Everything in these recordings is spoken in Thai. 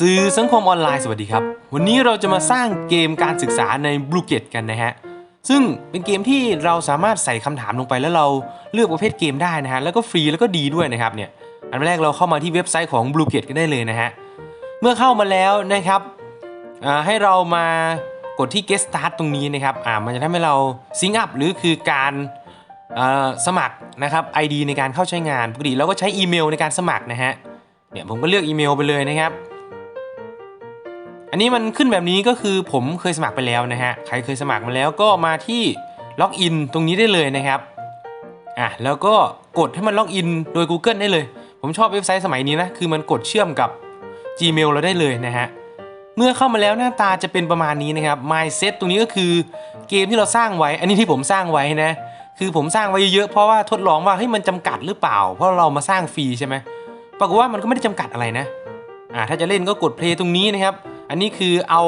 สื่อสังคมออนไลน์สวัสดีครับ วันนี้เราจะมาสร้างเกมการศึกษาใน b l u e g a t กันนะฮะ ซึ่งเป็นเกมที่เราสามารถใส่คำถามลงไปแล้วเราเลือกประเภทเกมได้นะฮะ แล้วก็ฟรีแล้วก็ดีด้วยนะครับเนี่ย อันแรกเราเข้ามาที่เว็บไซต์ของ b l u e g a t e กันได้เลยนะฮะ เมื่อเข้ามาแล้วนะครับ ให้เรามากดที่ get start ตรงนี้นะครับอ่ามันจะทำให้เรา sync up หรือคือการสมัครนะครับ ID ในการเข้าใช้งานปกติเราก็ใช้อีเมลในการสมัครนะฮะเนี่ยผมก็เลือกอีเมลไปเลยนะครับ อันนี้มันขึ้นแบบนี้ก็คือผมเคยสมัครไปแล้วนะฮะ ใครเคยสมัครมาแล้วก็มาที่ล็อกอินตรงนี้ได้เลยนะครับ อะแล้วก็กดให้มันล็อกอินโดย Google ได้เลย ผมชอบเว็บไซต์สมัยนี้นะ คือมันกดเชื่อมกับ Gmail เราได้เลยนะฮะ เมื่อเข้ามาแล้วหน้าตาจะเป็นประมาณนี้นะครับ mindset ตรงนี้ก็คือเกมที่เราสร้างไว้ อันนี้ที่ผมสร้างไว้นะ คือผมสร้างไว้เยอะๆ เพราะว่าทดลองว่าเฮ้ยมันจำกัดหรือเปล่า เพราะเรามาสร้างฟรีใช่ไหมปรากฏว่ามันก็ไม่ได้จำกัดอะไรนะ อ่าถ้าจะเล่นก็กด play ตรงนี้นะครับ อันนี้คือเอา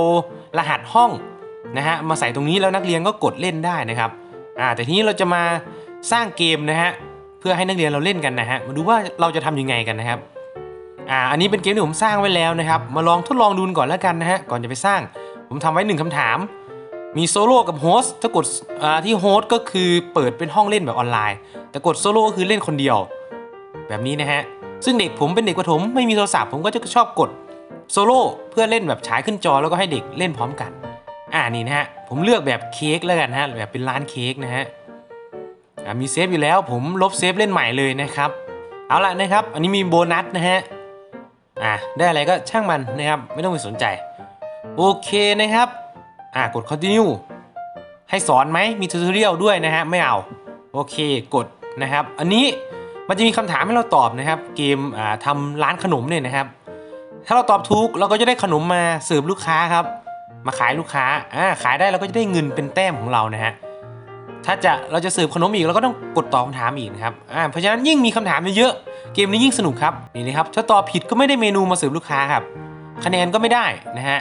รหัสห้องนะฮะมาใส่ตรงนี้แล้วนักเรียนก็กดเล่นได้นะครับอ่าแต่ทีนี้เราจะมาสร้างเกมนะฮะเพื่อให้นักเรียนเราเล่นกันนะฮะมาดูว่าเราจะทำยังไงกันนะครับอ่าอันนี้เป็นเกมที่ผมสร้างไว้แล้วนะครับ มาลองทดลองดูก่อนแล้วกันนะฮะก่อนจะไปสร้าง ผมทำไว้หนึ่งคำถาม มีโซโล่กับโฮสต์ถ้ากดอ่าที่โฮสก็คือเปิดเป็นห้องเล่นแบบออนไลน์ แต่กดโซโล่ก็คือเล่นคนเดียว แบบนี้นะฮะซึ่งเด็กผมเป็นเด็กประถมไม่มีโทรศัพท์ผมก็จะชอบกด โซโล่เพื่อเล่นแบบฉายขึ้นจอแล้วก็ให้เด็กเล่นพร้อมกัน อ่านี่นะฮะ ผมเลือกแบบเค้กแล้วกันฮะแบบเป็นร้านเค้กนะฮะมีเซฟอยู่แล้วผมลบเซฟเล่นใหม่เลยนะครับ เอาละนะครับ อันนี้มีโบนัสนะฮะอ่าได้อะไรก็ช่างมันนะครับ ไม่ต้องไปสนใจ โอเคนะครับอ่ากด continue ให้สอนไหมมีทูตอเรียลด้วยนะฮะไม่เอาโอเคกดนะครับ อันนี้มันจะมีคำถามให้เราตอบนะครับ เกมอ่าทำร้านขนมเนี่ยนะครับ ถ้าเราตอบถูกเราก็จะได้ขนมมาเสิร์ฟลูกค้าครับ มาขายลูกค้าอ่าขายได้เราก็จะได้เงินเป็นแต้มของเรานะฮะถ้าจะเราจะเสิร์ฟขนมอีกเราก็ต้องกดตอบคำถามอีกนะครับอ่าเพราะฉะนั้นยิ่งมีคำถามเยอะๆเกมนี้ยิ่งสนุกครับนี่นะครับถ้าตอบผิดก็ไม่ได้เมนูมาเสิร์ฟลูกค้าครับ คะแนนก็ไม่ได้นะฮะ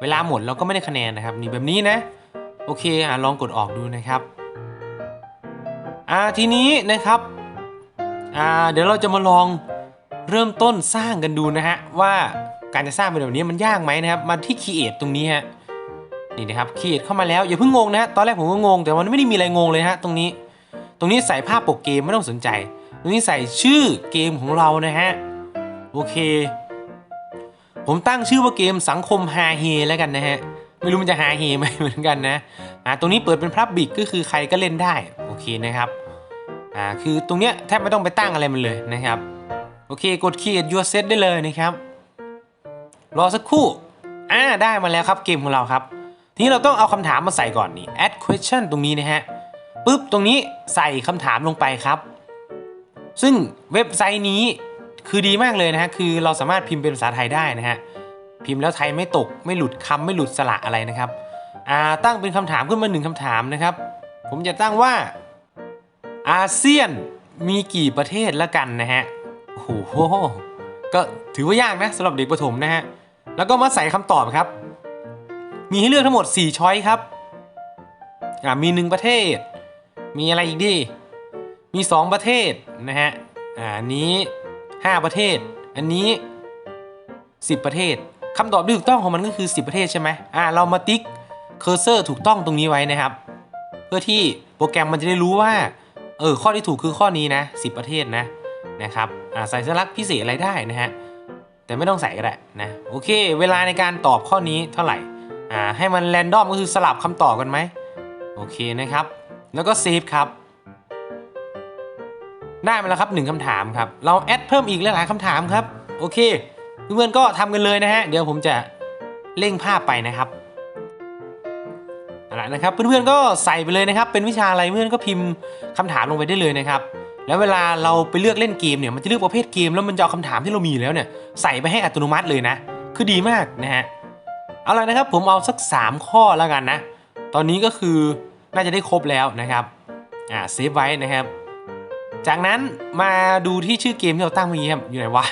เวลาหมดเราก็ไม่ได้คะแนนนะครับนี่แบบนี้นะ โอเคอ่าลองกดออกดูนะครับอ่าทีนี้นะครับอ่าเดี๋ยวเราจะมาลอง เริ่มต้นสร้างกันดูนะฮะว่าการจะสร้างเป็นแบบนี้มันยากไหมนะครับมาที่ create ตรงนี้ฮะนี่นะครับ create เข้ามาแล้วอย่าเพิ่งงงนะฮะตอนแรกผมก็งง แต่มันไม่ได้มีอะไรงงเลยฮะตรงนี้ ตรงนี้ใส่ภาพปกเกมไม่ต้องสนใจ ตรงนี้ใส่ชื่อเกมของเรานะฮะโอเค ผมตั้งชื่อว่าเกมสังคมฮาเฮแล้วกันนะฮะไม่รู้มันจะฮาเฮไหมเหมือนกันนะ อ่า ตรงนี้เปิดเป็นพับบิกก็คือใครก็เล่นได้ โอเคนะครับ อ่า คือตรงเนี้ยแทบไม่ต้องไปตั้งอะไรมันเลยนะครับ โอเคกด create your set ได้เลยนะครับ รอสักครู่อ่าได้มาแล้วครับเกมของเราครับ ทีนี้เราต้องเอาคำถามมาใส่ก่อนนี่ add question ตรงนี้นะฮะปุ๊บตรงนี้ใส่คำถามลงไปครับ ซึ่งเว็บไซต์นี้คือดีมากเลยนะฮะคือเราสามารถพิมพ์เป็นภาษาไทยได้นะฮะพิมพ์แล้วไทยไม่ตกไม่หลุดคำไม่หลุดสระอะไรนะครับอ่าตั้งเป็นคำถามขึ้นมาหนึ่งคำถามนะครับ ผมจะตั้งว่าอาเซียนมีกี่ประเทศละกันนะฮะ โอ้โหก็ถือว่ายากนะสำหรับเด็กประถมนะฮะ แล้วก็มาใส่คำตอบครับ มีให้เลือกทั้งหมด 4 ช้อยครับ อ่ามี 1 ประเทศ มีอะไรอีกดิมี 2 ประเทศนะฮะ อ่าอันนี้ 5 ประเทศ อันนี้ 10 ประเทศคำตอบที่ถูกต้องของมันก็คือ 10 ประเทศใช่ไหมอ่าเรามาติ๊กเคอร์เซอร์ถูกต้องตรงนี้ไว้นะครับ เพื่อที่โปรแกรมมันจะได้รู้ว่า เออ ข้อที่ถูกคือข้อนี้นะ 10 ประเทศนะ นะครับใส่สัญลักษณ์พิเศษอะไรได้นะฮะแต่ไม่ต้องใส่ก็ได้นะโอเค เวลาในการตอบข้อนี้เท่าไหร่อ่าให้มันแรนดอมก็คือสลับคำตอบกันไหมโอเคนะครับ แล้วก็เซฟครับ ได้มาแล้วครับหนึ่งคำถามครับ เราแอดเพิ่มอีกหลายๆคำถามครับ โอเคเพื่อนๆก็ทำกันเลยนะฮะเดี๋ยวผมจะเร่งภาพไปนะครับเอาละนะครับเพื่อนๆก็ใส่ไปเลยนะครับ เป็นวิชาอะไรเพื่อนก็พิมพ์คำถามลงไปได้เลยนะครับ แล้วเวลาเราไปเลือกเล่นเกมเนี่ยมันจะเลือกประเภทเกมแล้วมันจะเอาคำถามที่เรามีแล้วเนี่ยใส่ไปให้อัตโนมัติเลยนะ คือดีมากนะฮะเอาละนะครับผมเอาสัก 3 ข้อแล้วกันนะ ตอนนี้ก็คือน่าจะได้ครบแล้วนะครับอ่าเซฟไว้นะครับ จากนั้นมาดูที่ชื่อเกมที่เราตั้งเมื่อกี้ครับอยู่ไหนวะ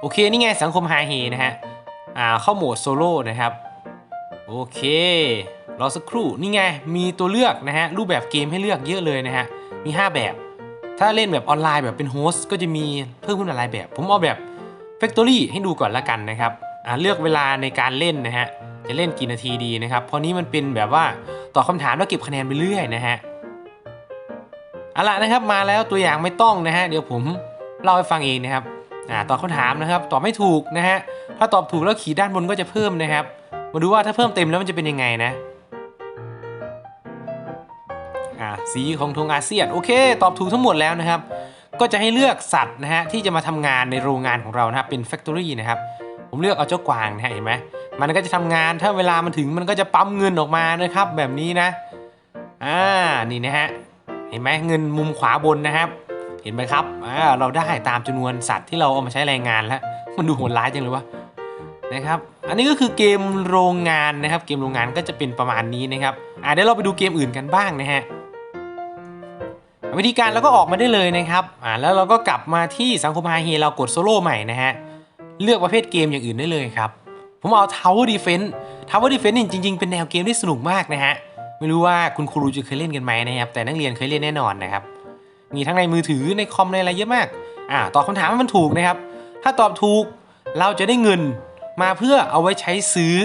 โอเคนี่ไงสังคมฮาเฮนะฮะอ่าเข้าโหมดโซโล่นะครับโอเครอสักครู่นี่ไงมีตัวเลือกนะฮะรูปแบบเกมให้เลือกเยอะเลยนะฮะมี 5 แบบ ถ้าเล่นแบบออนไลน์แบบเป็นโฮสต์ก็จะมีเพิ่มขึ้นหลายแบบ ผมเอาแบบ Factory ให้ดูก่อนละกันนะครับเลือกเวลาในการเล่นนะฮะจะเล่นกี่นาทีดีนะครับเพราะนี้มันเป็นแบบว่าตอบคำถามแล้วเก็บคะแนนไปเรื่อยนะฮะเอาละนะครับมาแล้วตัวอย่างไม่ต้องนะฮะเดี๋ยวผมเล่าให้ฟังเองนะครับอ่าตอบคำถามนะครับตอบไม่ถูกนะฮะถ้าตอบถูกแล้วขีดด้านบนก็จะเพิ่มนะครับ มาดูว่าถ้าเพิ่มเต็มแล้วมันจะเป็นยังไงนะ สีของธงอาเซียน โอเค ตอบถูกทั้งหมดแล้วนะครับ ก็จะให้เลือกสัตว์นะฮะที่จะมาทำงานในโรงงานของเรานะครับเป็น Factory นะครับผมเลือกเอาเจ้ากวางนะฮะเห็นไหมมันก็จะทำงานถ้าเวลามันถึงมันก็จะปั๊มเงินออกมานะครับ แบบนี้นะอ่านี่นะฮะเห็นไหมเงินมุมขวาบนนะครับ เห็นไหมครับอ่าเราได้ตามจำนวนสัตว์ที่เราเอามาใช้แรงงานแล้วมันดูโหดร้ายจังเลยวะนะครับอันนี้ก็คือเกมโรงงานนะครับ เกมโรงงานก็จะเป็นประมาณนี้นะครับอ่าเดี๋ยวเราไปดูเกมอื่นกันบ้างนะฮะ วิธีการเราก็ออกมาได้เลยนะครับอ่าแล้วเราก็กลับมาที่สังคมไฮเฮเรากดโซโล่ใหม่นะฮะเลือกประเภทเกมอย่างอื่นได้เลยครับ ผมเอา Tower Defense Tower Defense นี่จริง ๆ เป็นแนวเกมที่สนุกมากนะฮะไม่รู้ว่าคุณครูจะเคยเล่นกันไหมนะครับแต่นักเรียนเคยเล่นแน่นอนนะครับมีทั้งในมือถือในคอมในอะไรเยอะมากอ่าตอบคำถามให้มันถูกนะครับ ถ้าตอบถูกเราจะได้เงินมาเพื่อเอาไว้ใช้ซื้อ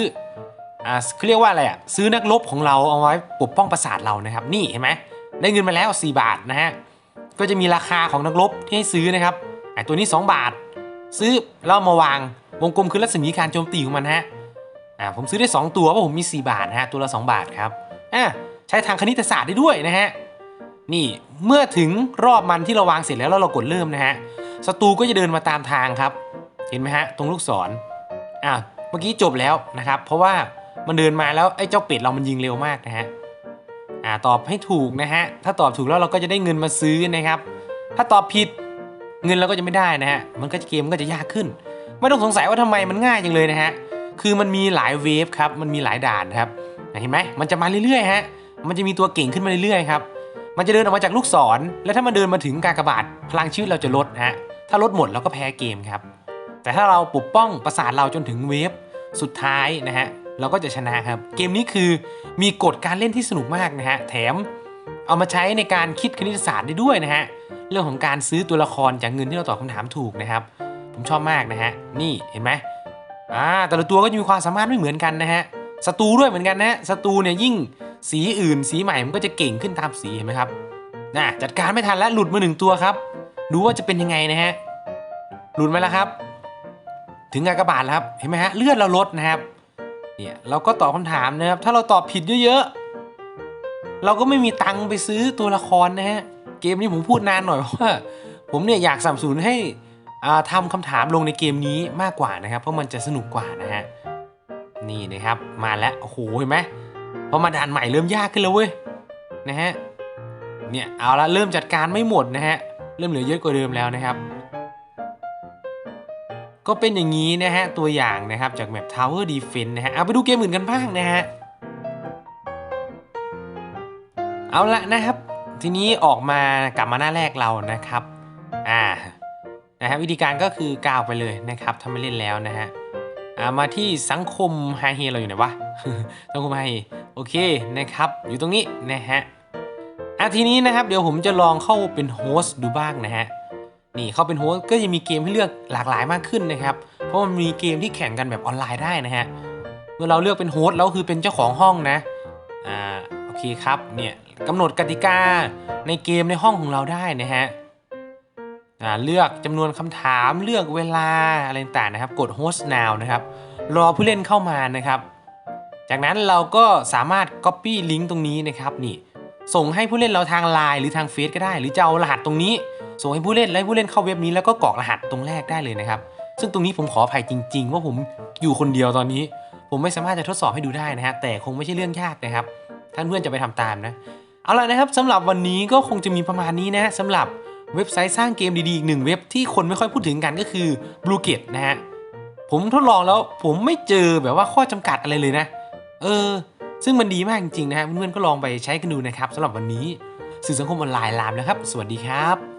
อ่าเขาเรียกว่าอะไรอะซื้อนักรบของเราเอาไว้ปกป้องปราสาทเรานะครับ นี่เห็นไหม ได้เงินมาแล้ว 4 บาทนะฮะ ก็จะมีราคาของนักรบที่ให้ซื้อนะครับไอตัวนี้ 2 บาท ซื้อแล้วเอามาวางวงกลมคือรัศมีการโจมตีของมันฮะอ่าผมซื้อได้ 2 ตัวเพราะผมมี 4 บาทนะฮะตัวละ 2 บาทครับอ่าใช้ทางคณิตศาสตร์ได้ด้วยนะฮะนี่เมื่อถึงรอบมันที่เราวางเสร็จแล้วแล้วเรากดเริ่มนะฮะศัตรูก็จะเดินมาตามทางครับ เห็นไหมฮะตรงลูกศรอ่าเมื่อกี้จบแล้วนะครับ เพราะว่ามันเดินมาแล้วไอ้เจ้าเป็ดเรามันยิงเร็วมากนะฮะ อ่าตอบให้ถูกนะฮะ ถ้าตอบถูกแล้วเราก็จะได้เงินมาซื้อนะครับ ถ้าตอบผิดเงินเราก็จะไม่ได้นะฮะ มันก็จะเกมมันก็จะยากขึ้น ไม่ต้องสงสัยว่าทำไมมันง่ายจังเลยนะฮะ คือมันมีหลายเวฟครับ มันมีหลายด่านครับ เห็นไหมมันจะมาเรื่อยๆฮะ มันจะมีตัวเก่งขึ้นมาเรื่อยๆครับ มันจะเดินออกมาจากลูกศร แล้วถ้ามันเดินมาถึงกากบาทพลังชีวิตเราจะลดฮะ ถ้าลดหมดเราก็แพ้เกมครับ แต่ถ้าเราปกป้องประสาทเราจนถึงเวฟสุดท้ายนะฮะ เราก็จะชนะครับ เกมนี้คือมีกฎการเล่นที่สนุกมากนะฮะ แถมเอามาใช้ในการคิดคณิตศาสตร์ได้ด้วยนะฮะ เรื่องของการซื้อตัวละครจากเงินที่เราตอบคำถามถูกนะครับ ผมชอบมากนะฮะ นี่เห็นไหมอ่าแต่ละตัวก็จะมีความสามารถไม่เหมือนกันนะฮะศัตรูด้วยเหมือนกันนะศัตรูเนี่ยยิ่งสีอื่น สีใหม่มันก็จะเก่งขึ้นตามสีเห็นไหมครับน่ะจัดการไม่ทันแล้วหลุดมาหนึ่งตัวครับ ดูว่าจะเป็นยังไงนะฮะหลุดมาแล้วครับ ถึงกากบาทแล้วครับเห็นไหมฮะเลือดเราลดนะครับ เนี่ยเราก็ตอบคำถามนะครับ ถ้าเราตอบผิดเยอะๆ เราก็ไม่มีตังค์ไปซื้อตัวละครนะฮะ เกมนี้ผมพูดนานหน่อยเพราะว่าผมเนี่ยอยากสับสนุนให้อ่าทำคำถามลงในเกมนี้มากกว่านะครับ เพราะมันจะสนุกกว่านะฮะ นี่นะครับมาแล้ว โอ้โหเห็นไหมพอมาด่านใหม่เริ่มยากขึ้นแล้วเว้ยนะฮะ เนี่ยเอาละเริ่มจัดการไม่หมดนะฮะ เริ่มเหลือเยอะกว่าเดิมแล้วนะครับ ก็เป็นอย่างนี้นะฮะ ตัวอย่างนะครับ จากแมป Tower Defense นะฮะ เอาไปดูเกมอื่นกันบ้างนะฮะ เอาละนะครับ ทีนี้ออกมากลับมาหน้าแรกเรานะครับ อ่า นะฮะวิธีการก็คือก้าวไปเลยนะครับถ้าไม่เล่นแล้วนะฮะอ่ามาที่สังคมไฮเฮเราอยู่ไหนวะ สังคมไฮเฮโอเคนะครับ อยู่ตรงนี้นะฮะอะทีนี้นะครับ เดี๋ยวผมจะลองเข้าเป็นโฮสต์ดูบ้างนะฮะ นี่เขาเป็นโฮสก็จะมีเกมให้เลือกหลากหลายมากขึ้นนะครับ เพราะมันมีเกมที่แข่งกันแบบออนไลน์ได้นะฮะ เมื่อเราเลือกเป็นโฮสแล้วคือเป็นเจ้าของห้องนะ อ่า โอเคครับ เนี่ยกำหนดกติกาในเกมในห้องของเราได้นะฮะ อ่า เลือกจำนวนคำถาม เลือกเวลาอะไรต่างๆนะครับ กด host now นะครับ รอผู้เล่นเข้ามานะครับ จากนั้นเราก็สามารถ copy ลิงก์ตรงนี้นะครับ นี่ ส่งให้ผู้เล่นเราทางไลน์หรือทางเฟซก็ได้ หรือจะเอารหัสตรงนี้ ส่งให้ผู้เล่นแล้วให้ผู้เล่นเข้าเว็บนี้แล้วก็กรอกรหัสตรงแรกได้เลยนะครับ ซึ่งตรงนี้ผมขออภัยจริง ๆ ว่าผมอยู่คนเดียวตอนนี้ ผมไม่สามารถจะทดสอบให้ดูได้นะฮะแต่คงไม่ใช่เรื่องยากนะครับท่านเพื่อนจะไปทำตามนะเอาล่ะนะครับสำหรับวันนี้ก็คงจะมีประมาณนี้นะสำหรับเว็บไซต์สร้างเกมดีๆอีกหนึ่งเว็บที่คนไม่ค่อยพูดถึงกันก็คือ Blue g a t e นะฮะผมทดลองแล้วผมไม่เจอแบบว่าข้อจำกัดอะไรเลยนะ เออ ซึ่งมันดีมากจริงๆนะฮะเพื่อนๆก็ลองไปใช้กันดูนะครับสำหรับวันนี้สื่อสังคมออนไลน์ลามแล้วครับ สวัสดีครับ